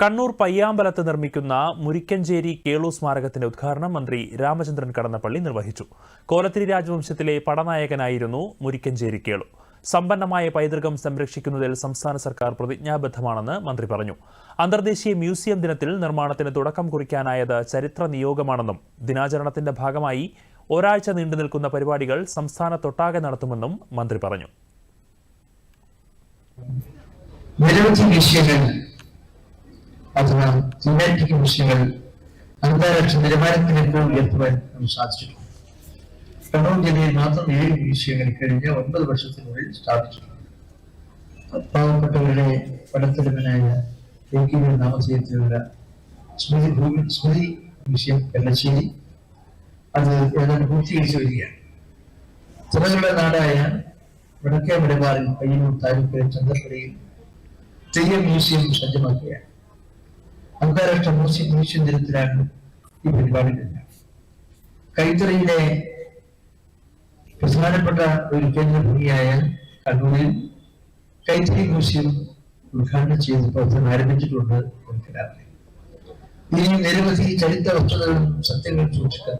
കണ്ണൂർ പയ്യാമ്പലത്ത് നിർമ്മിക്കുന്ന മുരിക്കഞ്ചേരി കേളു സ്മാരകത്തിന്റെ ഉദ്ഘാടനം മന്ത്രി രാമചന്ദ്രൻ കടന്നപ്പള്ളി നിർവഹിച്ചു. കോലത്തിരി രാജവംശത്തിലെ പടനായകനായിരുന്നു മുരിക്കഞ്ചേരി കേളു. സമ്പന്നമായ പൈതൃകം സംരക്ഷിക്കുന്നതിൽ സംസ്ഥാന സർക്കാർ പ്രതിജ്ഞാബദ്ധമാണെന്ന് മന്ത്രി പറഞ്ഞു. അന്തർദേശീയ മ്യൂസിയം ദിനത്തിൽ നിർമ്മാണത്തിന് തുടക്കം കുറിക്കാനായത് ചരിത്ര നിയോഗമാണെന്നും ദിനാചരണത്തിന്റെ ഭാഗമായി ഒരാഴ്ച നീണ്ടുനിൽക്കുന്ന പരിപാടികൾ സംസ്ഥാനത്തൊട്ടാകെ നടത്തുമെന്നും മന്ത്രി പറഞ്ഞു. അഥവാ തീമാറ്റിക് വിഷയങ്ങൾ അന്താരാഷ്ട്ര നിലവാരത്തിലേക്ക് ഉയർത്തുവാൻ നമുക്ക് സാധിച്ചിട്ടുണ്ട്. കണ്ണൂർ ജില്ലയിൽ മാത്രം ഏഴ് വിഷയങ്ങൾ കഴിഞ്ഞ ഒൻപത് വർഷത്തിനുള്ളിൽ സ്ഥാപിച്ചിട്ടുണ്ട്. പാവപ്പെട്ടവരുടെ പടത്തെടുപ്പിനായ ഏകീകൃത നാമധേയത്തിലുള്ള സ്മൃതി ഭൂമി സ്മൃതി വിഷയം വെള്ളശ്ശേരി അത് ഏതാണ്ട് പൂർത്തീകരിച്ചു വരികയാണ്. തിറകളുടെ നാടായ വടക്കേ മലബാറിൽ പയ്യന്നൂർ താലൂക്കിലെ ചന്ദ്രപ്പടിയിൽ തെയ്യം മ്യൂസിയം സജ്ജമാക്കുകയാണ്. അന്താരാഷ്ട്ര മ്യൂസിയം മ്യൂസിയം ദിനത്തിലാണ് ഈ പരിപാടികൾ കൈത്തറിയിലെ പ്രധാനപ്പെട്ട ഒരു കേന്ദ്രഭൂമിയായ കണ്ണൂരിൽ കൈത്തറി മ്യൂസിയം ഉദ്ഘാടനം ചെയ്ത് പ്രവർത്തനം ആരംഭിച്ചിട്ടുണ്ട് എനിക്കറിയാം ഇനി നിരവധി ചരിത്ര വസ്തുതകളും സത്യങ്ങളും സൂക്ഷിക്കാൻ